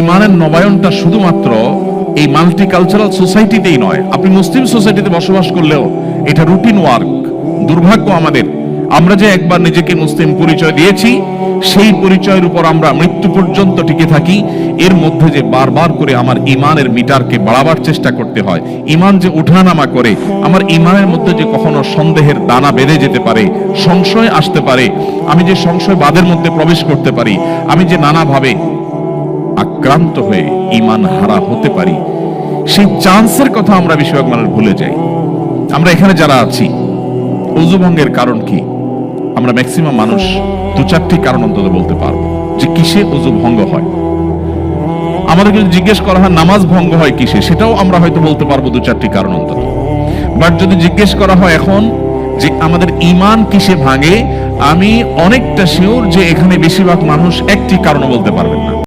ইমানের নবায়নটা শুধুমাত্র এই মাল্টিকালচারাল সোসাইটিতেই নয়। আপনি মুসলিম সোসাইটিতে বসবাস করলেও এটা রুটিন ওয়ার্ক দুর্ভাগ্য আমাদের। আমরা যে একবার নিজেকে মুসলিম পরিচয় দিয়েছি, সেই পরিচয়ের উপর আমরা মৃত্যু পর্যন্ত টিকে থাকি। এর মধ্যে যে বারবার করে আমার ইমানের মিটারকে বাড়াবার চেষ্টা করতে হয়, ইমান যে উঠানামা করে, আমার ইমানের মধ্যে যে কখনো সন্দেহের দানা বেঁধে যেতে পারে, সংশয় আসতে পারে, আমি যে সংশয় বাদের মধ্যে প্রবেশ করতে পারি, আমি যে নানাভাবে আক্রান্ত হয়ে ইমান হারা হতে পারি, সেই চান্সের কথা আমরা বেশিরভাগ মানুষ ভুলে যাই। আমরা এখানে যারা আছি অজুভঙ্গের কারণ কি? আমরা ম্যাক্সিমাম মানুষ দু চারটি কারণ অন্তত বলতে পারব, যে কিসে অজু ভঙ্গ হয়। আমাদেরকে জিজ্ঞেস করা হয় নামাজ ভঙ্গ হয় কিসে, সেটাও আমরা হয়তো বলতে পারব দু চারটি কারণ অন্তত। বাট যদি জিজ্ঞেস করা হয় এখন যে আমাদের ইমান কিসে ভাঙে, আমি অনেকটা শিওর যে এখানে বেশিরভাগ মানুষ একটি কারণ বলতে পারবেন না।